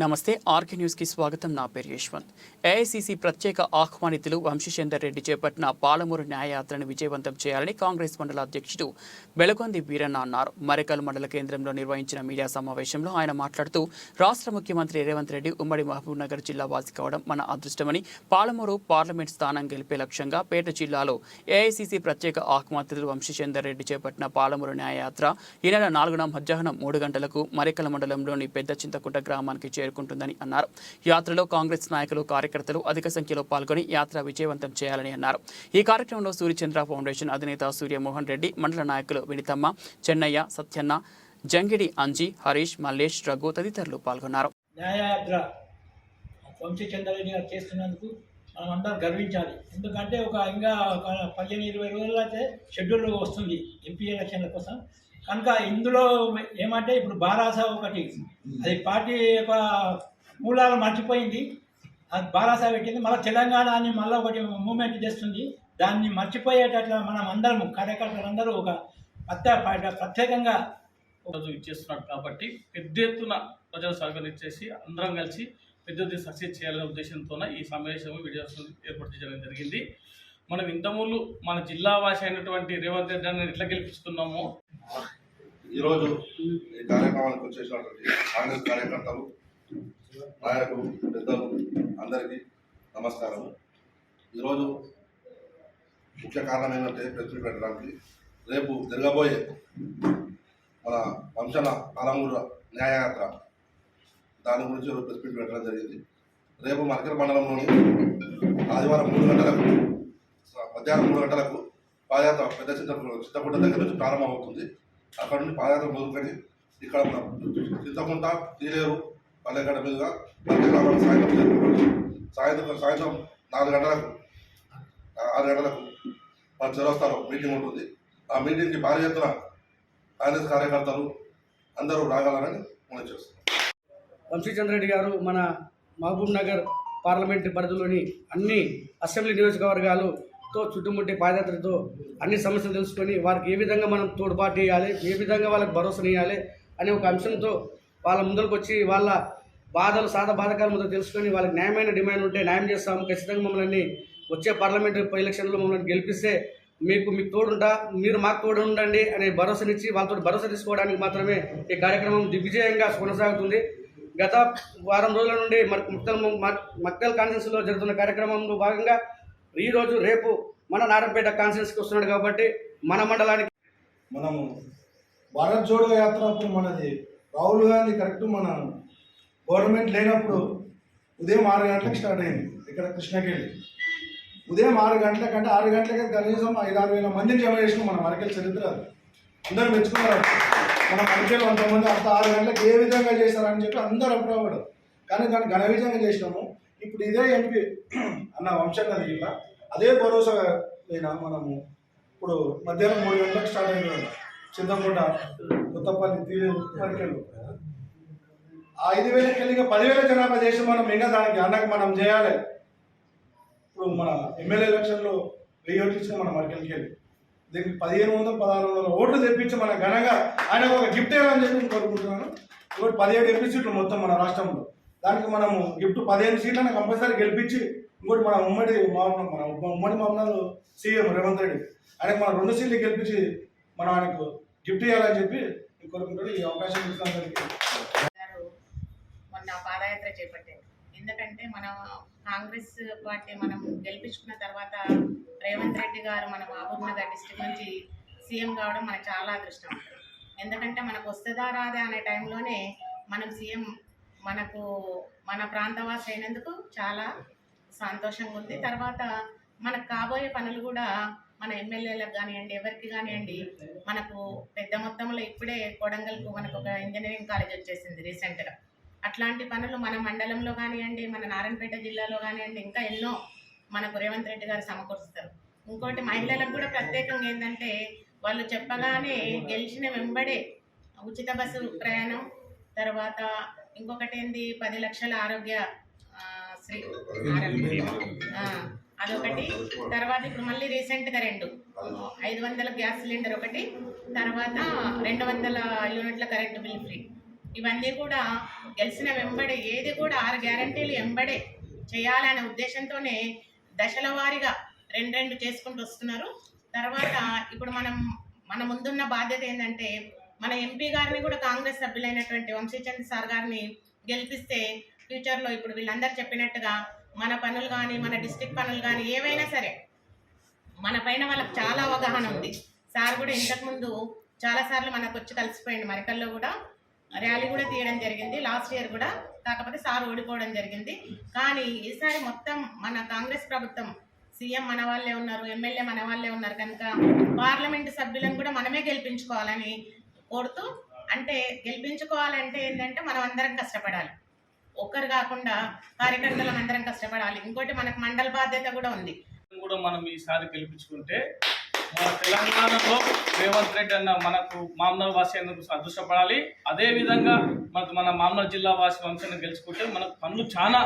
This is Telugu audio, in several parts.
నమస్తే ఆర్కే న్యూస్కి స్వాగతం. నా పేరు యశ్వంత్. ఏఐసీసీ ప్రత్యేక ఆహ్వానితులు వంశీచందర్ రెడ్డి చేపట్టిన పాలమూరు న్యాయయాత్రను విజయవంతం చేయాలని కాంగ్రెస్ మండల అధ్యక్షుడు బెలగొంది వీరన్న అన్నారు. మరికల్ మండల కేంద్రంలో నిర్వహించిన మీడియా సమావేశంలో ఆయన మాట్లాడుతూ రాష్ట్ర ముఖ్యమంత్రి రేవంత్ రెడ్డి ఉమ్మడి మహబూబ్నగర్ జిల్లా వాసి కావడం మన అదృష్టమని పాలమూరు పార్లమెంట్ స్థానం గెలిపే లక్ష్యంగా పేట జిల్లాలో ఏఐసిసి ప్రత్యేక ఆహ్వానితులు వంశీచందర్ రెడ్డి చేపట్టిన పాలమూరు న్యాయయాత్ర ఈ నెల నాలుగున మధ్యాహ్నం మూడు గంటలకు మరికల మండలంలోని పెద్ద చింతకుంట గ్రామానికి చేరు మేల్కొంటుందని అన్నారు. యాత్రలో కాంగ్రెస్ నాయకులు కార్యకర్తలు అధిక సంఖ్యలో పాల్గొని యాత్ర విజయవంతం చేయాలని అన్నారు. ఈ కార్యక్రమంలో సూర్యచంద్ర ఫౌండేషన్ అధినేత సూర్యమోహన్ రెడ్డి మండల నాయకులు వినితమ్మ చెన్నయ్య సత్యన్న జంగిడి అంజీ హరీష్ మల్లేష్ రఘు తదితరులు పాల్గొన్నారు. న్యాయయాత్ర వంశీ గారు చేస్తున్నందుకు మనం అందరం గర్వించాలి. ఎందుకంటే ఒక ఇంకా పదిహేను ఇరవై రోజులు అయితే షెడ్యూల్ వస్తుంది ఎంపీ ఎలక్షన్ల కోసం. కనుక ఇందులో ఏమంటే ఇప్పుడు బారాస ఒకటి. అది పార్టీ యొక్క మూలాలు మర్చిపోయింది. అది బారాస పెట్టింది. మళ్ళీ తెలంగాణ అని మళ్ళీ ఒకటి మూమెంట్ చేస్తుంది. దాన్ని మర్చిపోయేటట్ల మనం అందరం కార్యకర్తలందరూ ఒక ప్రత్యేక ప్రత్యేకంగా రోజు ఇచ్చేస్తున్నాడు కాబట్టి పెద్ద ఎత్తున ప్రజలు సహకరించేసి అందరం కలిసి పెద్ద ఎత్తున సక్సెస్ చేయాలనే ఉద్దేశంతో ఈ సమావేశం వీడియోస్ ఏర్పాటు చేయడం జరిగింది. మనం ఇంతకుముందు మన జిల్లా వాసి అయినటువంటి రేవంత్ రెడ్డి అని ఎట్లా గెలిపిస్తున్నామో ఈరోజు ఈ కార్యక్రమానికి వచ్చేసినటువంటి కాంగ్రెస్ కార్యకర్తలు నాయకులు పెద్దలు అందరికీ నమస్కారం. ఈరోజు ముఖ్య కారణం ఏంటంటే ప్రెస్ పెట్టడానికి రేపు జరగబోయే మన వంశన పాలమూరు న్యాయయాత్ర దాని గురించి ఈరోజు ప్రెస్ మీట్ పెట్టడం జరిగింది. రేపు మరకల మండలంలోని ఆదివారం మూడు గంటలకు మధ్యాహ్నం మూడు గంటలకు పాదయాత్ర పెద్ద చిత్త చిత్తకుంట దగ్గర నుంచి ప్రారంభమవుతుంది. అక్కడ నుండి పాదయాత్ర మొదలుకొని ఇక్కడ మన చింతకుంట తీలేరు పల్లెగడ మీదుగా సాయంత్రం సాయంత్రం సాయంత్రం నాలుగు గంటలకు ఆరు గంటలకు మన చౌరస్తాలో మీటింగ్ ఉంటుంది. ఆ మీటింగ్కి భారీ ఎత్తున కాంగ్రెస్ కార్యకర్తలు అందరూ రాగలరని మనం చేస్తున్నాం. వంశీచంద్రెడ్డి గారు మన మహబూబ్ నగర్ పార్లమెంటు పరిధిలోని అన్ని అసెంబ్లీ నియోజకవర్గాలు తో చుట్టుముట్టి పాదయాత్రతో అన్ని సమస్యలు తెలుసుకొని వారికి ఏ విధంగా మనం తోడ్పాటు ఇవ్వాలి ఏ విధంగా వాళ్ళకి భరోసానివ్వాలి అనే ఒక అంశంతో వాళ్ళ ముందరకు వచ్చి వాళ్ళ బాధలు సాధ బాధకాలు ముందు తెలుసుకొని వాళ్ళకి న్యాయమైన డిమాండ్ ఉంటే న్యాయం చేస్తాము. ఖచ్చితంగా మమ్మల్ని వచ్చే పార్లమెంటరీ ఎలక్షన్లో మమ్మల్ని గెలిపిస్తే మీకు మీకు తోడుంటా మీరు మాకు తోడు ఉండండి అనే భరోసానిచ్చి వాళ్ళతో భరోసా తీసుకోవడానికి మాత్రమే ఈ కార్యక్రమం దిగ్విజయంగా కొనసాగుతుంది. గత వారం రోజుల నుండి మరి ముక్తల్ మక్తల్ కాన్ఫరెన్స్లో జరుగుతున్న కార్యక్రమంలో భాగంగా ఈరోజు రేపు మన నారాయణపేట కాన్ఫరెన్స్కి వస్తున్నాడు కాబట్టి మన మండలానికి మనము భారత్ జోడో యాత్ర అప్పుడు మనది రాహుల్ గాంధీ కరెక్ట్ మన గవర్నమెంట్ లేనప్పుడు ఉదయం ఆరు గంటలకు స్టార్ట్ అయింది ఇక్కడ కృష్ణకెళ్ళి ఉదయం ఆరు గంటల కంటే ఆరు గంటలకి కనీసం ఐదు ఆరు వేల మందిని జమ చేసినాం మన మరకెళ్ళి చరిత్ర. అందరూ మెచ్చుకున్నారు. మన మరకెళ్ళి అంతమంది అంత ఆరు గంటలకు ఏ విధంగా చేశారని చెప్పి అందరూ అప్పుడు కానీ దాన్ని ఘన విధంగా చేసినాము. ఇప్పుడు ఇదే ఎంపీ అన్న వంశన్నది ఇలా అదే భరోసా అయినా మనము ఇప్పుడు మధ్యాహ్నం మూడు గంటలకు స్టార్ట్ అయిన చింతకుంట కొత్తపల్లి తీరు ఆ ఐదు వేలకి వెళ్ళి ఇంకా పదివేల జనాభా చేసి మనం ఇంకా దానికి అన్నకు మనం చేయాలి. ఇప్పుడు మన ఎమ్మెల్యే ఎలక్షన్లో వెయ్యి ఓట్లు ఇచ్చిన మన మరికెళ్ళకి వెళ్ళి దీనికి పదిహేను వందల పదహారు వందల ఓట్లు తెప్పించి మన ఘనంగా ఆయన ఒక గిఫ్ట్ ఇవ్వాలని చెప్పి కోరుకుంటున్నాను. ఇప్పుడు పదిహేడు ఎంపీ సీట్లు మొత్తం మన రాష్ట్రంలో. దానికి మనము గిఫ్ట్ పదిహేను సీట్లను కంపల్సరీ గెలిపించి ఇంకోటి మన ఉమ్మడి మామూలు మన ఉమ్మడి మామూలు సీఎం రేవంత్ రెడ్డి. ఆయన మన రెండు సీట్లు గెలిపించి మన ఆయనకు గిఫ్ట్ ఇవ్వాలని చెప్పి కోరుకుంటాడు ఈ అవకాశం ఇచ్చినందుకు గారు మొన్న పాదయాత్ర చేపట్టారు. ఎందుకంటే మన కాంగ్రెస్ పార్టీ మనం గెలిపించుకున్న తర్వాత రేవంత్ రెడ్డి గారు మన మహబూబ్నగర్ డిస్టిక్ నుంచి సీఎం కావడం మనకు చాలా అదృష్టం. ఎందుకంటే మనకు వస్తుందా రాదా అనే టైంలోనే మనం సీఎం మనకు మన ప్రాంతవాసి అయినందుకు చాలా సంతోషంగా ఉంది. తర్వాత మనకు కాబోయే పనులు కూడా మన ఎమ్మెల్యేలకు కానివ్వండి ఎవరికి కానివ్వండి మనకు పెద్ద మొత్తంలో ఇప్పుడే కొడంగల్కు మనకు ఒక ఇంజనీరింగ్ కాలేజ్ వచ్చేసింది రీసెంట్గా అట్లాంటి పనులు మన మండలంలో కానివ్వండి మన నారాయణపేట జిల్లాలో కానివ్వండి ఇంకా ఎన్నో మనకు రేవంత్ రెడ్డి గారు సమకూరుస్తారు. ఇంకోటి మహిళలకు కూడా ప్రత్యేకంగా ఏంటంటే వాళ్ళు చెప్పగానే గెలిచిన వెంబడే ఉచిత బస్సు ప్రయాణం తర్వాత ఇంకొకటి ఏంది పది లక్షల ఆరోగ్య శ్రీ అదొకటి. తర్వాత ఇప్పుడు మళ్ళీ రీసెంట్గా రెండు. ఐదు వందల గ్యాస్ సిలిండర్ ఒకటి. తర్వాత రెండు వందల యూనిట్ల కరెంటు బిల్ ఫ్రీ. ఇవన్నీ కూడా గెలిచిన వెంబడే ఏది కూడా ఆరు గ్యారంటీలు వెంబడే చేయాలనే ఉద్దేశంతోనే దశల వారీగా రెండు రెండు చేసుకుంటూ వస్తున్నారు. తర్వాత ఇప్పుడు మనం మన ముందున్న బాధ్యత ఏంటంటే మన ఎంపీ గారిని కూడా కాంగ్రెస్ సభ్యులైనటువంటి వంశీచంద్ సార్ గారిని గెలిపిస్తే ఫ్యూచర్లో ఇప్పుడు వీళ్ళందరూ చెప్పినట్టుగా మన పనులు కానీ మన డిస్టిక్ పనులు కానీ ఏవైనా సరే మన పైన వాళ్ళకి చాలా అవగాహన ఉంది. సార్ కూడా ఇంతకుముందు చాలా సార్లు మనకు వచ్చి కలిసిపోయింది మరికల్లో కూడా. ర్యాలీ కూడా తీయడం జరిగింది. లాస్ట్ ఇయర్ కూడా కాకపోతే సార్ ఓడిపోవడం జరిగింది. కానీ ఈసారి మొత్తం మన కాంగ్రెస్ ప్రభుత్వం సీఎం మన వాళ్ళే ఉన్నారు ఎమ్మెల్యే మన వాళ్ళే ఉన్నారు కనుక పార్లమెంటు సభ్యులను కూడా మనమే గెలిపించుకోవాలని కోరుతూ అంటే గెలిపించుకోవాలంటే ఏంటంటే మనం అందరం కష్టపడాలి. ఒక్కరు కాకుండా కార్యకర్తలం అందరం కష్టపడాలి. ఇంకోటి మనకు మండల బాధ్యత కూడా ఉంది. కూడా మనం ఈసారి గెలిపించుకుంటే మన తెలంగాణలో రేవంత్ రెడ్డి అన్న మనకు మామూలు వాసి అందుకు అదృష్టపడాలి అదేవిధంగా మనకు మన మామూలు జిల్లా వాసి వంశాన్ని గెలుచుకుంటే మనకు పనులు చాలా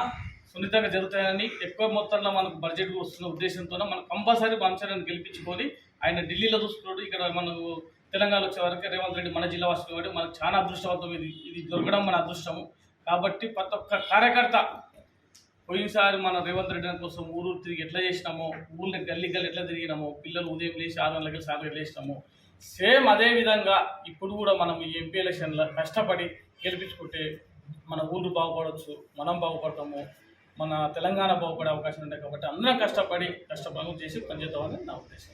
సున్నితంగా జరుగుతాయని ఎక్కువ మొత్తంలో మనకు బడ్జెట్ వస్తున్న ఉద్దేశంతో మనం కంపల్సరీ వంశాన్ని గెలిపించుకొని ఆయన ఢిల్లీలో చూసుకున్నాడు. ఇక్కడ మనకు తెలంగాణ వచ్చే వరకు రేవంత్ రెడ్డి మన జిల్లా వాసులు కాబట్టి మనకు చాలా అదృష్టవంతం. ఇది ఇది దొరకడం మన అదృష్టము. కాబట్టి ప్రతి ఒక్క కార్యకర్త పోయినసారి మన రేవంత్ రెడ్డి కోసం ఊరు తిరిగి ఎట్లా చేసినామో ఊళ్ళో గల్లీ గల్లీ ఎట్లా తిరిగినామో పిల్లలు ఉదయం లేచి ఆరు గంటలకి సార్లు ఎట్లా సేమ్ అదే విధంగా ఇప్పుడు కూడా మనం ఈ ఎంపీ ఎలక్షన్లో కష్టపడి గెలిపించుకుంటే మన ఊరు బాగుపడవచ్చు మనం బాగుపడతాము మన తెలంగాణ బాగుపడే అవకాశం ఉంటాయి కాబట్టి అందరం కష్టపడి కష్టపడి చేసి పనిచేద్దామని నా ఉద్దేశం.